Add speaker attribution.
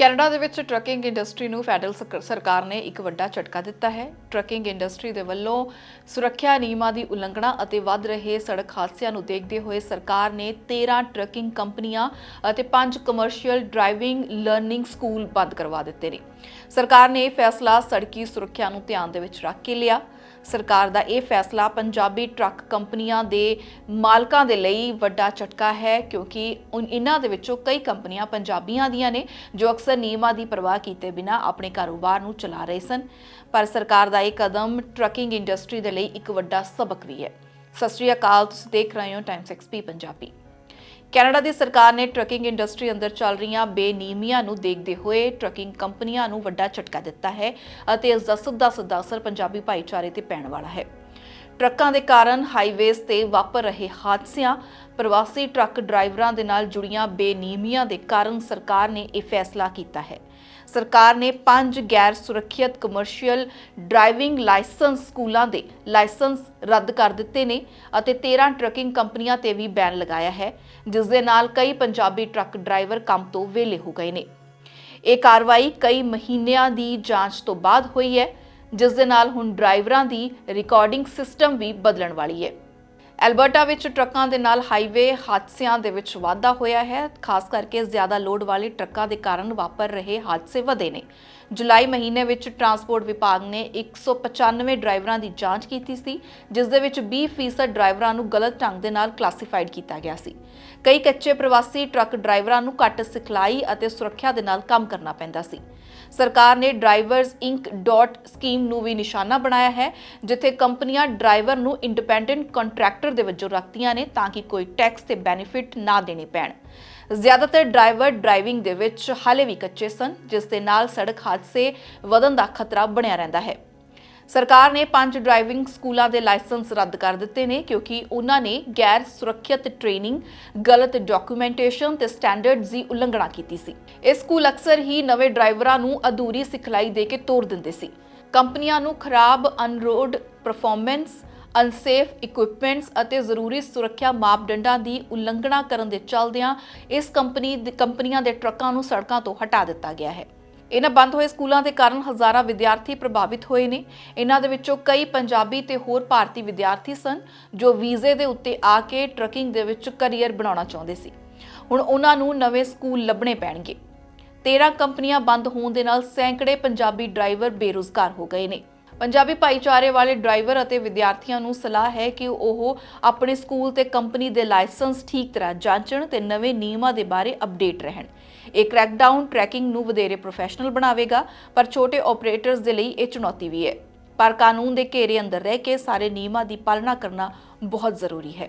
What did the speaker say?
Speaker 1: Canada ਦੇ ਵਿੱਚ trucking industry ਨੂੰ ਫੈਡਰਲ ਸਕ- ਸਰਕਾਰ ਨੇ ਇੱਕ ਵੱਡਾ ਝਟਕਾ ਦਿੱਤਾ ਹੈ। ਟਰੱਕਿੰਗ ਇੰਡਸਟਰੀ ਦੇ ਵੱਲੋਂ ਸੁਰੱਖਿਆ ਨਿਯਮਾਂ ਦੀ ਉਲੰਘਣਾ ਅਤੇ ਵੱਧ ਰਹੇ ਸੜਕ ਹਾਦਸਿਆਂ ਨੂੰ ਦੇਖਦੇ ਹੋਏ ਸਰਕਾਰ ਨੇ 13 ਟਰੱਕਿੰਗ ਕੰਪਨੀਆਂ ਅਤੇ 5 ਕਮਰਸ਼ੀਅਲ ਡਰਾਈਵਿੰਗ ਲਰਨਿੰਗ ਸਕੂਲ ਬੰਦ ਕਰਵਾ ਦਿੱਤੇ ਨੇ। ਸਰਕਾਰ ਨੇ ਇਹ ਫੈਸਲਾ ਸੜਕੀ ਸੁਰੱਖਿਆ ਨੂੰ ਧਿਆਨ ਦੇ ਵਿੱਚ ਰੱਖ ਕੇ ਲਿਆ। ਸਰਕਾਰ ਦਾ ਇਹ ਫੈਸਲਾ, ਪੰਜਾਬੀ ਟਰੱਕ ਕੰਪਨੀਆਂ ਦੇ ਮਾਲਕਾਂ ਦੇ ਲਈ ਵੱਡਾ ਝਟਕਾ ਹੈ, ਕਿਉਂਕਿ ਉਨ- ਇਹਨਾਂ ਦੇ ਵਿੱਚੋਂ ਕਈ ਕੰਪਨੀਆਂ ਪੰਜਾਬੀਆਂ ਦੀਆਂ ਨੇ, ਜੋ ਅਕਸਰ ਨਿਯਮਾਂ ਦੀ ਪਰਵਾਹ ਕੀਤੇ ਬਿਨਾਂ ਆਪਣੇ ਕਾਰੋਬਾਰ ਨੂੰ ਚਲਾ ਰਹੇ ਸਨ। ਪਰ ਸਰਕਾਰ ਦਾ ਇਹ ਕਦਮ ਟਰੱਕਿੰਗ ਇੰਡਸਟਰੀ ਦੇ ਲਈ ਇੱਕ ਵੱਡਾ ਸਬਕ ਵੀ ਹੈ। ਸਤਿ ਸ਼੍ਰੀ ਅਕਾਲ, ਤੁਸੀਂ ਦੇਖ ਰਹੇ ਹੋ ਟਾਈਮਸ ਐਕਸਪੀ ਪੰਜਾਬੀ। ਕੈਨੇਡਾ ਦੀ ਸਰਕਾਰ ਨੇ ਟਰੱਕਿੰਗ ਇੰਡਸਟਰੀ ਅੰਦਰ ਚੱਲ ਰਹੀਆਂ ਬੇਨੀਮੀਆਂ ਨੂੰ ਦੇਖਦੇ ਹੋਏ ਟਰੱਕਿੰਗ ਕੰਪਨੀਆਂ ਨੂੰ ਵੱਡਾ ਝਟਕਾ ਦਿੱਤਾ ਹੈ ਅਤੇ ਇਸ ਦਾ ਸਿੱਧਾ ਸਿੱਧਾ ਅਸਰ ਪੰਜਾਬੀ ਭਾਈਚਾਰੇ ਤੇ ਪੈਣ ਵਾਲਾ ਹੈ। ਟਰੱਕਾਂ ਦੇ ਕਾਰਨ ਹਾਈਵੇਜ਼ ਤੇ ਵਾਪਰ ਰਹੇ ਹਾਦਸਿਆਂ, ਪ੍ਰਵਾਸੀ ਟਰੱਕ ਡਰਾਈਵਰਾਂ ਦੇ ਨਾਲ ਜੁੜੀਆਂ ਬੇਨੀਮੀਆਂ ਦੇ ਕਾਰਨ ਸਰਕਾਰ ਨੇ ਇਹ ਫੈਸਲਾ ਕੀਤਾ ਹੈ। ਸਰਕਾਰ ਨੇ ਪੰਜ ਗੈਰ ਸੁਰੱਖਿਅਤ ਕਮਰਸ਼ੀਅਲ ਡਰਾਈਵਿੰਗ ਲਾਇਸੈਂਸ ਸਕੂਲਾਂ ਦੇ ਲਾਇਸੈਂਸ ਰੱਦ ਕਰ ਦਿੱਤੇ ਨੇ ਅਤੇ 13 ਟਰੱਕਿੰਗ ਕੰਪਨੀਆਂ ਤੇ ਵੀ ਬੈਨ ਲਗਾਇਆ ਹੈ, ਜਿਸ ਦੇ ਨਾਲ ਕਈ ਪੰਜਾਬੀ ਟਰੱਕ ਡਰਾਈਵਰ ਕੰਮ ਤੋਂ ਵਿਹਲੇ ਹੋ ਗਏ ਨੇ। ਇਹ ਕਾਰਵਾਈ ਕਈ ਮਹੀਨਿਆਂ ਦੀ ਜਾਂਚ ਤੋਂ ਬਾਅਦ ਹੋਈ ਹੈ ਜਿਸ ਦੇ ਨਾਲ ਹੁਣ ਡਰਾਈਵਰਾਂ ਦੀ ਰਿਕਾਰਡਿੰਗ ਸਿਸਟਮ ਵੀ ਬਦਲਣ ਵਾਲੀ ਹੈ। ਐਲਬਰਟਾ ਵਿੱਚ ਟਰੱਕਾਂ ਦੇ ਨਾਲ ਹਾਈਵੇ ਹਾਦਸਿਆਂ ਦੇ ਵਿੱਚ ਵਾਧਾ ਹੋਇਆ ਹੈ। ਖਾਸ ਕਰਕੇ ਜ਼ਿਆਦਾ ਲੋਡ ਵਾਲੇ ਟਰੱਕਾਂ ਦੇ ਕਾਰਨ ਵਾਪਰ ਰਹੇ ਹਾਦਸੇ ਵਧੇ ਨੇ। ਜੁਲਾਈ ਮਹੀਨੇ ਵਿੱਚ ਟਰਾਂਸਪੋਰਟ ਵਿਭਾਗ ਨੇ 195 ਡਰਾਈਵਰਾਂ ਦੀ ਜਾਂਚ ਕੀਤੀ ਸੀ, ਜਿਸ ਦੇ ਵਿੱਚ 20% ਡਰਾਈਵਰਾਂ ਨੂੰ ਗਲਤ ਢੰਗ ਦੇ ਨਾਲ ਕਲਾਸੀਫਾਈਡ ਕੀਤਾ ਗਿਆ ਸੀ। ਕਈ ਕੱਚੇ ਪ੍ਰਵਾਸੀ ਟਰੱਕ ਡਰਾਈਵਰਾਂ ਨੂੰ ਘੱਟ ਸਿਖਲਾਈ ਅਤੇ ਸੁਰੱਖਿਆ ਦੇ ਨਾਲ ਕੰਮ ਕਰਨਾ ਪੈਂਦਾ ਸੀ। ਸਰਕਾਰ ਨੇ ਡਰਾਈਵਰਸ ਇੰਕ ਡਾਟ ਸਕੀਮ ਨੂੰ ਵੀ ਨਿਸ਼ਾਨਾ ਬਣਾਇਆ ਹੈ, ਜਿੱਥੇ ਕੰਪਨੀਆਂ ਡਰਾਈਵਰ ਨੂੰ ਇੰਡੀਪੈਂਡੈਂਟ ਕੰਟਰੈਕਟਰ ਦੇ ਵਜੋਂ ਰੱਖਦੀਆਂ ਨੇ ਤਾਂ ਕਿ ਕੋਈ ਟੈਕਸ ਤੇ ਬੈਨੀਫਿਟ ਨਾ ਦੇਣੇ ਪੈਣ। ਜ਼ਿਆਦਾਤਰ ਡਰਾਈਵਰ ਡਰਾਈਵਿੰਗ ਦੇ ਵਿੱਚ ਹਾਲੇ ਵੀ ਕੱਚੇ ਸਨ, ਜਿਸ ਦੇ ਨਾਲ ਸੜਕ ਹਾਦਸੇ ਵਧਣ ਦਾ ਖਤਰਾ ਬਣਿਆ ਰਹਿੰਦਾ ਹੈ। ਸਰਕਾਰ ਨੇ ਪੰਜ ਡਰਾਈਵਿੰਗ ਸਕੂਲਾਂ ਦੇ ਲਾਇਸੈਂਸ ਰੱਦ ਕਰ ਦਿੱਤੇ ਨੇ, ਕਿਉਂਕਿ ਉਹਨਾਂ ਨੇ ਗੈਰ ਸੁਰੱਖਿਅਤ ਟ੍ਰੇਨਿੰਗ, ਗਲਤ ਡਾਕੂਮੈਂਟੇਸ਼ਨ ਤੇ ਸਟੈਂਡਰਡਸ ਦੀ ਉਲੰਘਣਾ ਕੀਤੀ ਸੀ। ਇਹ ਸਕੂਲ ਅਕਸਰ ਹੀ ਨਵੇਂ ਡਰਾਈਵਰਾਂ ਨੂੰ ਅਧੂਰੀ ਸਿਖਲਾਈ ਦੇ ਕੇ ਤੋੜ ਦਿੰਦੇ ਸੀ। ਕੰਪਨੀਆਂ ਨੂੰ ਖਰਾਬ ਅਨਰੋਡ ਪਰਫਾਰਮੈਂਸ ਅਨਸੇਫ ਇਕਵਿਪਮੈਂਟਸ ਅਤੇ ਜ਼ਰੂਰੀ ਸੁਰੱਖਿਆ ਮਾਪਦੰਡਾਂ ਦੀ ਉਲੰਘਣਾ ਕਰਨ ਦੇ ਚੱਲਦਿਆਂ ਇਸ ਕੰਪਨੀ ਕੰਪਨੀਆਂ ਦੇ ਟਰੱਕਾਂ ਨੂੰ ਸੜਕਾਂ ਤੋਂ ਹਟਾ ਦਿੱਤਾ ਗਿਆ ਹੈ। ਇਹਨਾਂ ਬੰਦ ਹੋਏ ਸਕੂਲਾਂ ਦੇ ਕਾਰਨ ਹਜ਼ਾਰਾਂ ਵਿਦਿਆਰਥੀ ਪ੍ਰਭਾਵਿਤ ਹੋਏ ਨੇ। ਇਹਨਾਂ ਦੇ ਵਿੱਚੋਂ ਕਈ ਪੰਜਾਬੀ ਤੇ ਹੋਰ ਭਾਰਤੀ ਵਿਦਿਆਰਥੀ ਸਨ, ਜੋ ਵੀਜ਼ੇ ਦੇ ਉੱਤੇ ਆ ਕੇ ਟਰੱਕਿੰਗ ਦੇ ਵਿੱਚ ਕੈਰੀਅਰ ਬਣਾਉਣਾ ਚਾਹੁੰਦੇ ਸੀ। ਹੁਣ ਉਹਨਾਂ ਨੂੰ ਨਵੇਂ ਸਕੂਲ ਲੱਭਣੇ ਪੈਣਗੇ। 13 ਕੰਪਨੀਆਂ ਬੰਦ ਹੋਣ ਦੇ ਨਾਲ ਸੈਂਕੜੇ ਪੰਜਾਬੀ ਡਰਾਈਵਰ ਬੇਰੁਜ਼ਗਾਰ ਹੋ ਗਏ ਨੇ। ਪੰਜਾਬੀ ਭਾਈਚਾਰੇ ਵਾਲੇ ਡਰਾਈਵਰ ਅਤੇ ਵਿਦਿਆਰਥੀਆਂ ਨੂੰ ਸਲਾਹ ਹੈ ਕਿ ਉਹ ਆਪਣੇ ਸਕੂਲ ਤੇ ਕੰਪਨੀ ਦੇ ਲਾਇਸੈਂਸ ਠੀਕ ਤਰ੍ਹਾਂ ਜਾਂਚਣ ਤੇ ਨਵੇਂ ਨਿਯਮਾਂ ਦੇ ਬਾਰੇ ਅਪਡੇਟ ਰਹਿਣ। ਇਹ ਕ੍ਰੈਕਡਾਊਨ ਟਰੈਕਿੰਗ ਨੂੰ ਵਧੇਰੇ ਪ੍ਰੋਫੈਸ਼ਨਲ ਬਣਾਵੇਗਾ, ਪਰ ਛੋਟੇ ਆਪਰੇਟਰਸ ਦੇ ਲਈ ਇਹ ਚੁਣੌਤੀ ਵੀ ਹੈ। ਪਰ ਕਾਨੂੰਨ ਦੇ ਘੇਰੇ ਅੰਦਰ ਰਹਿ ਕੇ ਸਾਰੇ ਨਿਯਮਾਂ ਦੀ ਪਾਲਣਾ ਕਰਨਾ ਬਹੁਤ ਜ਼ਰੂਰੀ ਹੈ।